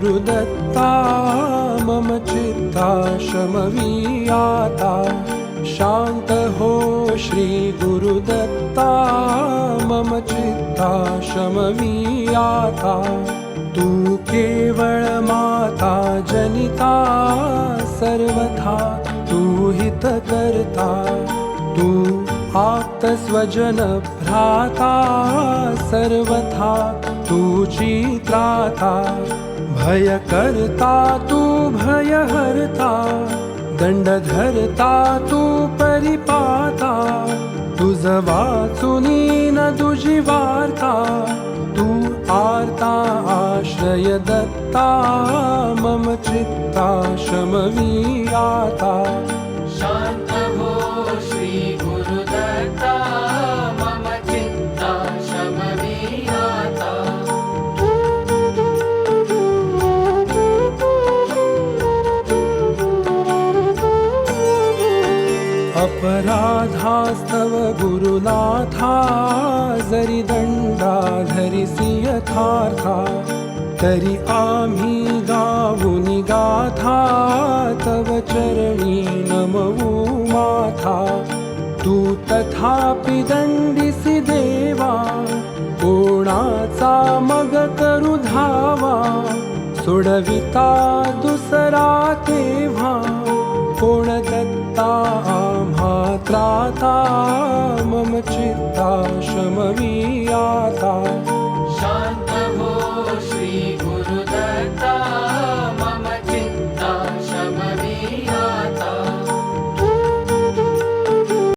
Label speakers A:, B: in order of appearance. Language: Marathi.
A: गुरुदत्ता मम चित्ता शमवीयाता। शान्त हो श्रीगुरुदत्ता मम चित्ता शमवीयाता। तू केवळ माता जनिता सर्वथा तू हितकर्ता। तू आप्तस्वजन भ्राता सर्वथा तू चित्राता भय करता तू भय हरता दंड धरता तू परिपाता तुझ वाचुनी न तुझी वार्ता तू आर्ता आश्रय दत्ता मम चित्ता शमवियाता
B: शांत
A: अपराधास्तव गुरुनाथा जरी दंडा धरिसी यथार्था तरी आम्ही गाऊनी गाथा तव चरणी नमवू माथा. तू तथापि दंडिसी देवा कोणाचा मग करू धावा सोडविता दुसरा तेव्हा मम चित्ता
B: शमवीया